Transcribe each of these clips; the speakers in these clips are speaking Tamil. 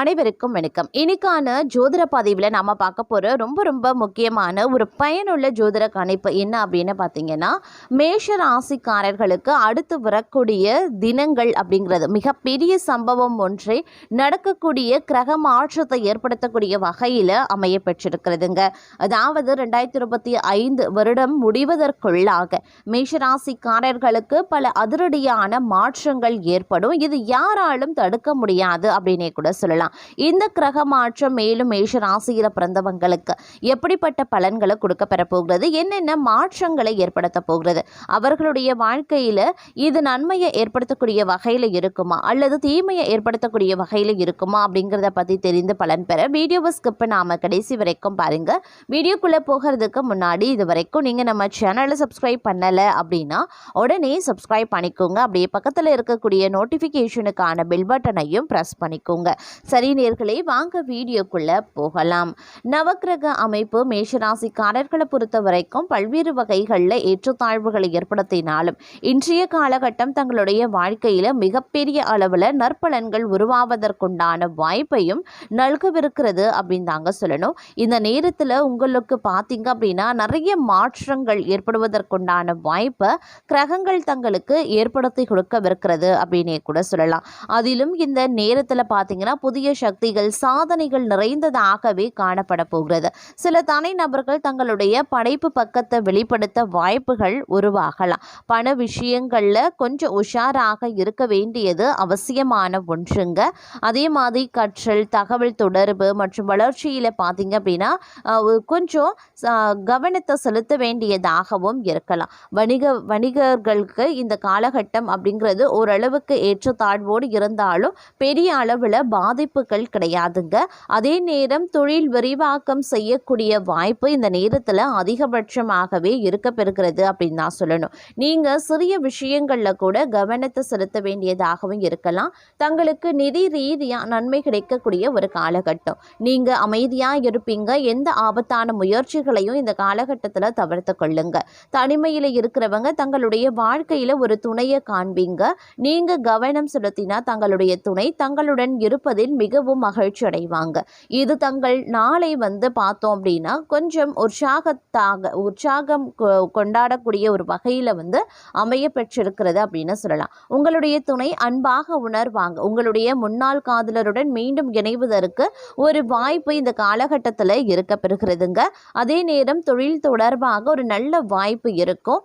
அனைவருக்கும் வணக்கம். இன்னைக்கான ஜோதிட பதிவில் நாம் பார்க்க போகிற ரொம்ப ரொம்ப முக்கியமான ஒரு பயனுள்ள ஜோதிட கணிப்பு என்ன அப்படின்னு பார்த்தீங்கன்னா மேஷ ராசிக்காரர்களுக்கு அடுத்து வரக்கூடிய தினங்கள் அப்படிங்கிறது. மிகப்பெரிய சம்பவம் ஒன்றை நடக்கக்கூடிய கிரக மாற்றத்தை ஏற்படுத்தக்கூடிய வகையில் அமைய பெற்றிருக்கிறதுங்க. அதாவது ரெண்டாயிரத்தி இருபத்தி ஐந்து வருடம் முடிவதற்குள்ளாக மேஷராசிக்காரர்களுக்கு பல அதிரடியான மாற்றங்கள் ஏற்படும். இது யாராலும் தடுக்க முடியாது அப்படின்னே கூட சொல்லலாம். இந்த கிரக மாற்றம் மேலும் மேஷ ராசியில் பிறந்தவங்களுக்கு எப்படிப்பட்ட பலன்களை கொடுக்க பெற போகிறது? என்னென்ன மாற்றங்களை ஏற்படுத்த போகிறது? அவர்களுடைய வாழ்க்கையில் இது நன்மையை ஏற்படுத்தக்கூடிய வகையில் இருக்குமா? அல்லது தீமையை ஏற்படுத்தக்கூடிய வகையில் இருக்குமா? அப்படிங்கிறத பற்றி தெரிந்து பலன் பெற வீடியோவை ஸ்கிப் நாம கடைசி வரைக்கும் பாருங்கள் வீடியோக்குள்ளே போகிறதுக்கு முன்னாடி இது வரைக்கும் நீங்கள் நம்ம சேனலை சப்ஸ்கிரைப் பண்ணலை அப்படின்னா உடனே சப்ஸ்கிரைப் பண்ணிக்கோங்க. அப்படியே பக்கத்தில் இருக்கக்கூடிய நோட்டிஃபிகேஷனுக்கான பெல் பட்டனையும் ப்ரெஸ் பண்ணிக்கோங்க. சரி நேர்களே வாங்க வீடியோக்குள்ளே போகலாம். நவக்கிரக அமைப்பு மேஷராசிக்காரர்களை பொறுத்த வரைக்கும் பல்வேறு வகைகளில் ஏற்றத்தாழ்வுகளை ஏற்படுத்தினாலும் இன்றைய காலகட்டம் தங்களுடைய வாழ்க்கையில் மிகப்பெரிய அளவில் நற்பலன்கள் உருவாவதற்குண்டான வாய்ப்பையும் நல்கவிருக்கிறது அப்படின்னு தாங்க சொல்லணும். இந்த நேரத்தில் உங்களுக்கு பார்த்தீங்க அப்படின்னா நிறைய மாற்றங்கள் ஏற்படுவதற்குண்டான வாய்ப்பை கிரகங்கள் தங்களுக்கு ஏற்படுத்தி கொடுக்கவிருக்கிறது அப்படின்னே கூட சொல்லலாம். அதிலும் இந்த நேரத்தில் பார்த்தீங்கன்னா புதிய சக்திகள் சாதனைகள் நிறைந்ததாகவே காணப்பட போகிறது. சில தனிநபர்கள் தங்களுடைய படைப்பு பக்கத்தை வெளிப்படுத்த வாய்ப்புகள் உருவாகலாம். பண விஷயங்களில் கொஞ்சம் உஷாராக இருக்க வேண்டியது அவசியமான ஒன்றுங்க. அதே மாதிரி கற்றல் தகவல் தொடர்பு மற்றும் வளர்ச்சியில் பார்த்தீங்க அப்படின்னா கொஞ்சம் கவனத்தை செலுத்த வேண்டியதாகவும் இருக்கலாம். வணிக வணிகர்களுக்கு இந்த காலகட்டம் அப்படிங்கிறது ஓரளவுக்கு ஏற்றத்தாழ்வோடு இருந்தாலும் பெரிய அளவில் வாய்ப்புகள் கிடையாதுங்க. அதே நேரம் தொழில் விரிவாக்கம் செய்யக்கூடிய வாய்ப்பு இந்த நேரத்தில் அதிகபட்சமாகவே இருக்க பெறுகிறது அப்படின்னு தான் சொல்லணும். நீங்கள் சிறிய விஷயங்களில் கூட கவனத்தை செலுத்த வேண்டியதாகவும் இருக்கலாம். தங்களுக்கு நிதி ரீதியாக நன்மை கிடைக்கக்கூடிய ஒரு காலகட்டம். நீங்கள் அமைதியாக இருப்பீங்க. எந்த ஆபத்தான முயற்சிகளையும் இந்த காலகட்டத்தில் தவிர்த்து கொள்ளுங்க. தனிமையில் இருக்கிறவங்க தங்களுடைய வாழ்க்கையில் ஒரு துணையை காண்பீங்க. நீங்கள் கவனம் செலுத்தினா தங்களுடைய துணை தங்களுடன் இருப்பதில் மிகவும் மகிழ்ச்சி அடைவாங்க இது தங்கள் நாளை வந்து பார்த்தோம் அப்படின்னா கொஞ்சம் உற்சாகத்தாக உற்சாகம் கொ- கொண்டாடக்கூடிய ஒரு வகையில் வந்து அமைய பெற்றிருக்கிறது அப்படின்னு சொல்லலாம். உங்களுடைய துணை அன்பாக உணர்வாங்க. உங்களுடைய முன்னாள் காதலருடன் மீண்டும் இணைவதற்கு ஒரு வாய்ப்பு இந்த காலகட்டத்தில் இருக்க பெறுகிறதுங்க. அதே நேரம் தொழில் தொடர்பாக ஒரு நல்ல வாய்ப்பு இருக்கும்.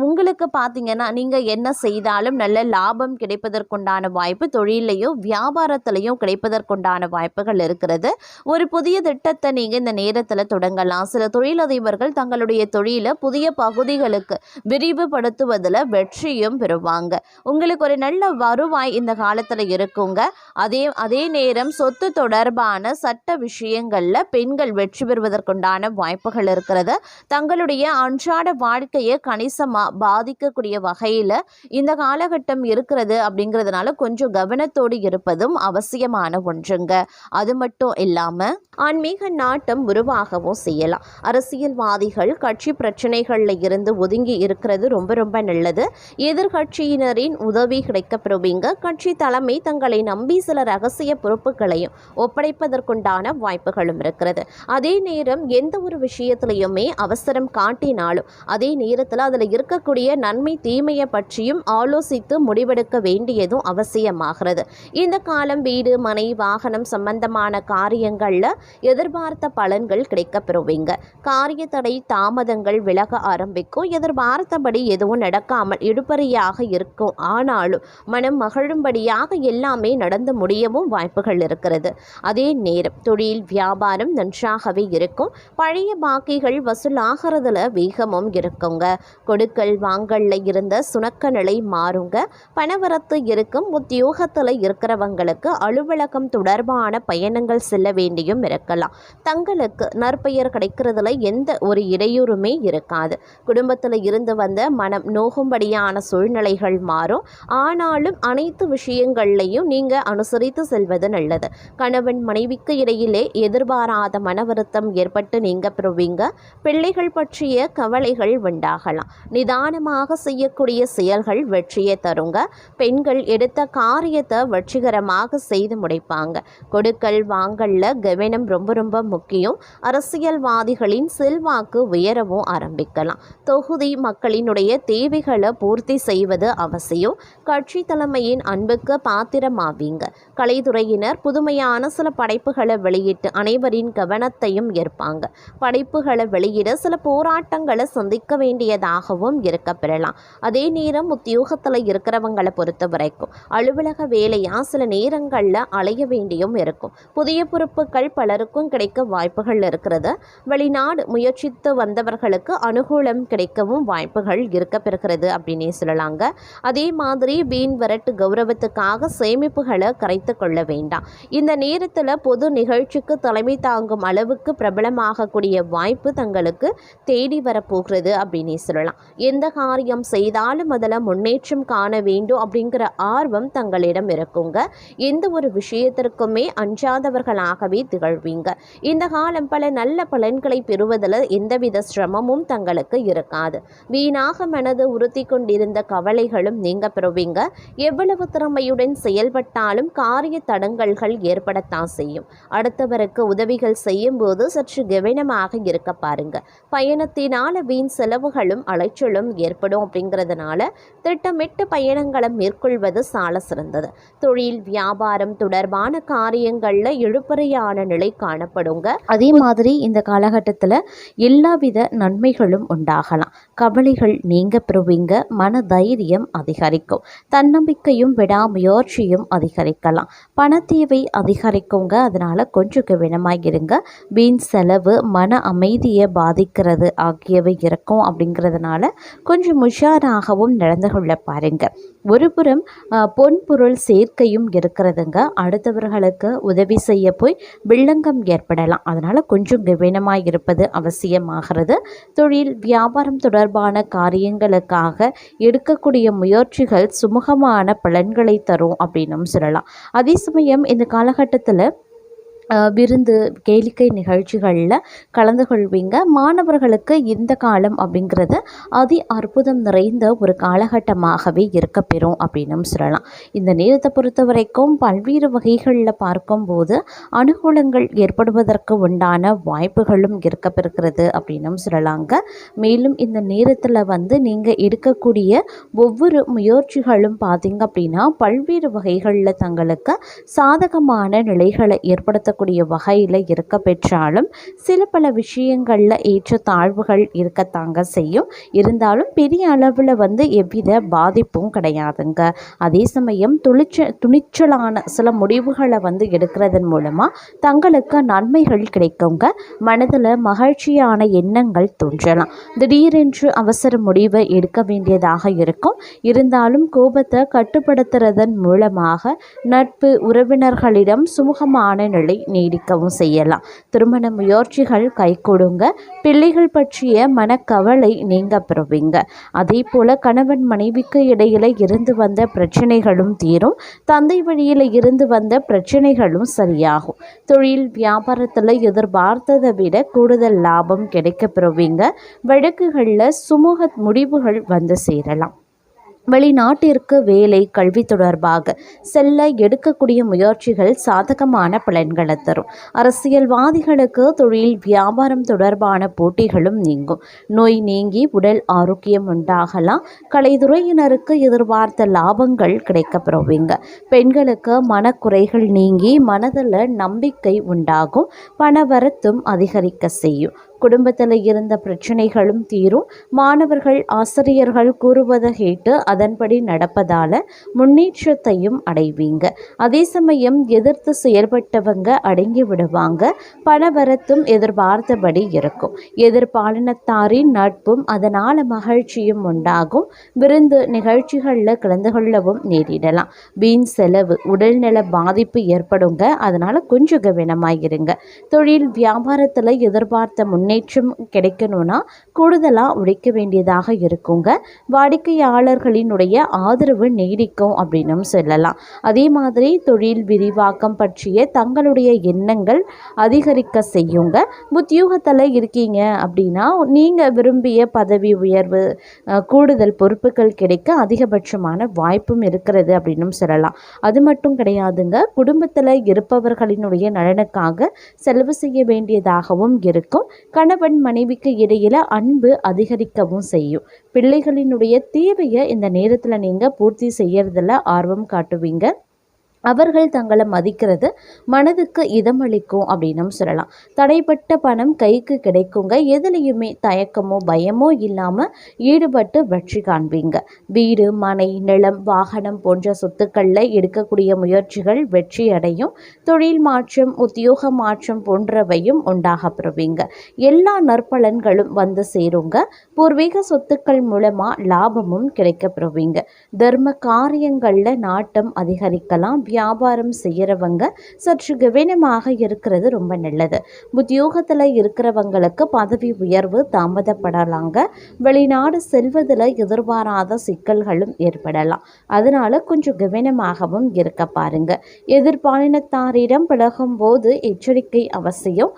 உங்களுக்கு பார்த்தீங்கன்னா நீங்கள் என்ன செய்தாலும் நல்ல லாபம் கிடைப்பதற்குண்டான வாய்ப்பு தொழிலையும் வியாபாரத்திலையும் பெறுவதற்குண்டான வாய்ப்புகள் இருக்கிறது. ஒரு புதிய திட்டத்தை நீங்கள் இந்த நேரத்தில் தொடங்கலாம். சில தொழிலதிபர்கள் தங்களுடைய தொழிலை புதிய பகுதிகளுக்கு விரிவுபடுத்துவதில் வெற்றியும் பெறுவாங்க. உங்களுக்கு ஒரு நல்ல வருவாய் இந்த காலத்தில் இருக்குங்க. அதே அதே நேரம் சொத்து தொடர்பான சட்ட விஷயங்களில் பெண்கள் வெற்றி பெறுவதற்குண்டான வாய்ப்புகள் இருக்கிறது. தங்களுடைய அன்றாட வாழ்க்கையை கணிசமாக பாதிக்கக்கூடிய வகையில் இந்த காலகட்டம் இருக்கிறது அப்படிங்கிறதுனால கொஞ்சம் கவனத்தோடு இருப்பதும் அவசியமான ஒன்றுங்க. அது மட்டும் இல்லாமல் ஆன்மீக நாட்டம் உருவாகவும் செய்யலாம். அரசியல்வாதிகள் கட்சி பிரச்சனைகளில் இருந்து ஒதுங்கி இருக்கிறது ரொம்ப ரொம்ப நல்லது. எதிர்கட்சியினரின் உதவி கிடைக்கப்பெறுவீங்க கட்சி தலைமை தங்களை நம்பி சில ரகசிய பொறுப்புகளையும் ஒப்படைப்பதற்குண்டான வாய்ப்புகளும் இருக்கிறது. அதே நேரம் எந்த ஒரு விஷயத்திலையுமே அவசரம் காட்டினாலும் அதே நேரத்தில் அதில் இருக்கக்கூடிய நன்மை தீமையை பற்றியும் ஆலோசித்து முடிவெடுக்க வேண்டியதும் அவசியமாகிறது. இந்த காலம் வீடு மனை வாகனம் சம்பந்தமான காரியங்களில் எதிர்பார்த்த பலன்கள் கிடைக்கப்பெறுவீங்க. காரிய தடை தாமதங்கள் விலக ஆரம்பிக்கும். எதிர்பார்த்தபடி எதுவும் நடக்காமல் இடுபறியாக இருக்கும். ஆனாலும் மனம் மகிழும்படியாக எல்லாமே நடந்து முடியவும் வாய்ப்புகள் இருக்கிறது. அதே நேரம் தொழில் வியாபாரம் நன்றாகவே இருக்கும். பழைய பாக்கிகள் வசூலாகிறதுல வேகமும் இருக்குங்க. கொடுக்கல் வாங்கல்ல இருந்த சுணக்க நிலை மாறுங்க. பணவரத்து இருக்கும். உத்தியோகத்தில் இருக்கிறவங்களுக்கு அலுவலகம் தொடர்பான பயணங்கள் செல்ல வேண்டியும் இருக்கலாம். தங்களுக்கு நற்பெயர் கிடைக்கிறதுல எந்த ஒரு இடையூறுமே இருக்காது. குடும்பத்தில் இருந்து வந்த மனம் நோகும்படியான சூழ்நிலைகள் மாறும். ஆனாலும் அனைத்து விஷயங்கள்லையும் நீங்கள் அனுசரித்து செல்வது நல்லது. கணவன் மனைவிக்கு இடையிலே எதிர்பாராத மன வருத்தம் ஏற்பட்டு நீங்க பெறுவீங்க. பிள்ளைகள் பற்றிய கவலைகள் உண்டாகலாம். நிதானமாக செய்யக்கூடிய செயல்கள் வெற்றியை தருங்க. பெண்கள் எடுத்த காரியத்தை வெற்றிகரமாக செய்து முடிப்பாங்க இருப்பாங்க. கொடுக்கல் வாங்கல்ல கவனம் ரொம்ப ரொம்ப முக்கியம். அரசியல்வாதிகளின் செல்வாக்கு உயரவும் ஆரம்பிக்கலாம். தொகுதி மக்களினுடைய தேவைகளை பூர்த்தி செய்வது அவசியம். கட்சி தலைமையின் அன்புக்கு பாத்திரமாவீங்க. கலைத்துறையினர் புதுமையான சில படைப்புகளை வெளியிட்டு அனைவரின் கவனத்தையும் ஏற்பாங்க படைப்புகளை வெளியிட சில போராட்டங்களை சந்திக்க வேண்டியதாகவும் இருக்க பெறலாம். அதே நேரம் உத்தியோகத்தில் இருக்கிறவங்களை பொறுத்த வரைக்கும் அலுவலக வேலையா சில நேரங்களில் அலைய வேண்டியும் இருக்கும். புதிய பொறுப்புகள் பலருக்கும் கிடைக்க வாய்ப்புகள் இருக்கிறது. வெளிநாடு முயற்சித்து வந்தவர்களுக்கு அனுகூலம் கிடைக்கவும் வாய்ப்புகள் இருக்க பெறுகிறது அப்படின்னே சொல்லலாங்க. அதே மாதிரி வீண் வரட்டு கௌரவத்துக்காக சேமிப்புகளை கரைத்து கொள்ள வேண்டாம். இந்த நேரத்தில் பொது நிகழ்ச்சிக்கு தலைமை தாங்கும் அளவுக்கு பிரபலமாகக்கூடிய வாய்ப்பு தங்களுக்கு தேடி வரப்போகிறது அப்படின்னே சொல்லலாம். எந்த காரியம் செய்தாலும் அதில் முன்னேற்றம் காண வேண்டும் அப்படிங்கிற ஆர்வம் தங்களிடம் இருக்குங்க. எந்த ஒரு விஷயத்திற்குமே அஞ்சாதவர்களாகவே திகழ்வீங்க. இந்த காலம் பல நல்ல பலன்களை பெறுவதில் எந்தவித சிரமமும் தங்களுக்கு இருக்காது. வீணாக மனது உறுத்தி கொண்டிருந்த கவலைகளும் நீங்க பெறுவீங்க. எவ்வளவு திறமையுடன் செயல்பட்டாலும் காரிய தடங்கல்கள் ஏற்படத்தான் செய்யும். அடுத்தவருக்கு உதவிகள் செய்யும் போது சற்று கவனமாக இருக்க பாருங்க. பயணத்தினால வீண் செலவுகளும் அலைச்சலும் ஏற்படும் அப்படிங்கிறதுனால திட்டமிட்டு பயணங்களை மேற்கொள்வது சால சிறந்தது. தொழில் வியாபாரம் தொடர்பான காரியங்களில் இழுபறையான நிலை காணப்படுங்க. அதே மாதிரி இந்த காலகட்டத்தில் எல்லாவித நன்மைகளும் உண்டாகலாம். கவலைகள் நீங்க பெறுவீங்க மன தைரியம் அதிகரிக்கும். தன்னம்பிக்கையும் விடாமுயற்சியும் அதிகரிக்கலாம். பணத்தேவை அதிகரிக்குங்க அதனால் கொஞ்சம் கவனமாக இருங்க. வீண் செலவு மன அமைதியை பாதிக்கிறது ஆகியவை இருக்கும் அப்படிங்கிறதுனால கொஞ்சம் உஷாராகவும் நடந்து கொள்ள பாருங்க. ஒருபுறம் பொன் பொருள் சேர்க்கையும் இருக்கிறதுங்க. அடுத்தவர்களுக்கு உதவி செய்ய போய் வில்லங்கம் ஏற்படலாம். அதனால் கொஞ்சம் கவனமாக இருப்பது அவசியமாகிறது. தொழில் வியாபாரம் தொடர்பான காரியங்களுக்காக எடுக்கக்கூடிய முயற்சிகள் சுமூகமான பலன்களை தரும் அப்படின்னும் சொல்லலாம். அதே சமயம் இந்த காலகட்டத்தில் விருந்து கேளிக்கை நிகழ்ச்சிகளில் கலந்து கொள்வீங்க. மாணவர்களுக்கு இந்த காலம் அப்படிங்கிறது அதி அற்புதம் நிறைந்த ஒரு காலகட்டமாகவே இருக்க பெறும் அப்படின்னும் சொல்லலாம். இந்த நேரத்தை பொறுத்த வரைக்கும் பல்வேறு வகைகளில் பார்க்கும்போது அனுகூலங்கள் ஏற்படுவதற்கு உண்டான வாய்ப்புகளும் இருக்க பெறுகிறது அப்படின்னும் சொல்லலாங்க. மேலும் இந்த நேரத்தில் வந்து நீங்கள் எடுக்கக்கூடிய ஒவ்வொரு முயற்சிகளும் பார்த்தீங்க அப்படின்னா பல்வேறு வகைகளில் தங்களுக்கு சாதகமான நிலைகளை ஏற்படுத்தக்கூடிய வகையில் இருக்க பெற்றாலும் சில பல விஷயங்களில் ஏற்ற தாழ்வுகள் இருக்கத்தாங்க செய்யும். இருந்தாலும் பெரிய அளவில் வந்து எவ்வித பாதிப்பும் கிடையாதுங்க. அதே சமயம் துளிச்ச துணிச்சலான சில முடிவுகளை வந்து எடுக்கிறதன் மூலமாக தங்களுக்கு நன்மைகள் கிடைக்குங்க. மனதில் மகிழ்ச்சியான எண்ணங்கள் தோன்றலாம். திடீரென்று அவசர முடிவை எடுக்க வேண்டியதாக இருக்கும். இருந்தாலும் கோபத்தை கட்டுப்படுத்துறதன் மூலமாக நட்பு உறவினர்களிடம் சுமூகமான நிலை நீடிக்கவும் செய்யலாம். திருமண முயற்சிகள் கைகூடுங்க. பிள்ளைகள் பற்றிய மனக்கவலை நீங்க பெறுவீங்க. அதே போல கணவன் மனைவிக்கு இடையில இருந்து வந்த பிரச்சனைகளும் தீரும். தந்தை வழியில் இருந்து வந்த பிரச்சனைகளும் சரியாகும். தொழில் வியாபாரத்தில் எதிர்பார்த்ததை விட கூடுதல் லாபம் கிடைக்க பெறுவீங்க. வழக்குகளில் சுமூக முடிவுகள் வந்து சேரலாம். வெளிநாட்டிற்கு வேலை கல்வி தொடர்பாக செல்ல எடுக்கக்கூடிய முயற்சிகள் சாதகமான பலன்களை தரும். அரசியல்வாதிகளுக்கு தொழில் வியாபாரம் தொடர்பான போட்டிகளும் நீங்கும். நோய் நீங்கி உடல் ஆரோக்கியம் உண்டாகலாம். கலைத்துறையினருக்கு எதிர்பார்த்த லாபங்கள் கிடைக்கப்பெறுவீங்க. பெண்களுக்கு மனக்குறைகள் நீங்கி மனதில் நம்பிக்கை உண்டாகும். பணவரத்தும் அதிகரிக்க செய்யும். குடும்பத்தில் இருந்த பிரச்சனைகளும் தீரும். மாணவர்கள் ஆசிரியர்கள் கூறுவதை கேட்டு அதன்படி நடப்பதால் முன்னேற்றத்தையும் அடைவீங்க. அதே சமயம் எதிர்த்து செயல்பட்டவங்க அடங்கி விடுவாங்க. பணவரத்தும் எதிர்பார்த்தபடி இருக்கும். எதிர்பாலினத்தாரின் நட்பும் அதனால் மகிழ்ச்சியும் உண்டாகும். விருந்து நிகழ்ச்சிகளில் கலந்து கொள்ளவும் நேரிடலாம். வீண் செலவு உடல்நல பாதிப்பு ஏற்படுங்க. அதனால் கொஞ்சம் கவனமாக இருங்க தொழில் வியாபாரத்தில் எதிர்பார்த்த முன்னே முன்னேற்றம் கிடைக்கணும்னா கூடுதலாக உழைக்க வேண்டியதாக இருக்குங்க. வாடிக்கையாளர்களினுடைய ஆதரவு நீடிக்கும் அப்படின்னும் சொல்லலாம். அதே மாதிரி தொழில் விரிவாக்கம் பற்றிய தங்களுடைய எண்ணங்கள் அதிகரிக்க செய்யுங்க. உத்தியோகத்தில் இருக்கீங்க அப்படின்னா நீங்கள் விரும்பிய பதவி உயர்வு கூடுதல் பொறுப்புகள் கிடைக்க அதிகபட்சமான வாய்ப்பும் இருக்கிறது அப்படின்னும் சொல்லலாம். அது மட்டும் கிடையாதுங்க. குடும்பத்தில் இருப்பவர்களினுடைய நலனுக்காக செலவு செய்ய வேண்டியதாகவும் இருக்கும். கணவன் மனைவிக்கு இடையில அன்பு அதிகரிக்கவும் செய்யும். பிள்ளைகளினுடைய தேவையை இந்த நேரத்தில் நீங்கள் பூர்த்தி செய்யறதுல ஆர்வம் காட்டுவீங்க. அவர்கள் தங்களை மதிக்கிறது மனதுக்கு இதமளிக்கும் அப்படின்னும் சொல்லலாம். தடைப்பட்ட பணம் கைக்கு கிடைக்குங்க. எதுலேயுமே தயக்கமோ பயமோ இல்லாமல் ஈடுபட்டு வெற்றி காண்பீங்க. வீடு மனை நிலம் வாகனம் போன்ற சொத்துக்களில் எடுக்கக்கூடிய முயற்சிகள் வெற்றி அடையும். தொழில் மாற்றம் உத்தியோக மாற்றம் போன்றவையும் உண்டாக பெறுவீங்க எல்லா நற்பலன்களும் வந்து சேருங்க. பூர்வீக சொத்துக்கள் மூலமாக லாபமும் கிடைக்க பெறுவீங்க தர்ம காரியங்களில் நாட்டம் அதிகரிக்கலாம். வியாபாரம் செய்கிறவங்க சற்று கவனமாக இருக்கிறது ரொம்ப நல்லது. உத்தியோகத்தில் இருக்கிறவங்களுக்கு பதவி உயர்வு தாமதப்படலாங்க. வெளிநாடு செல்வதில் எதிர்பாராத சிக்கல்களும் ஏற்படலாம். அதனால கொஞ்சம் கவனமாகவும் இருக்க பாருங்க. எதிர்பாலினத்தாரிடம் பழகும் போது எச்சரிக்கை அவசியம்.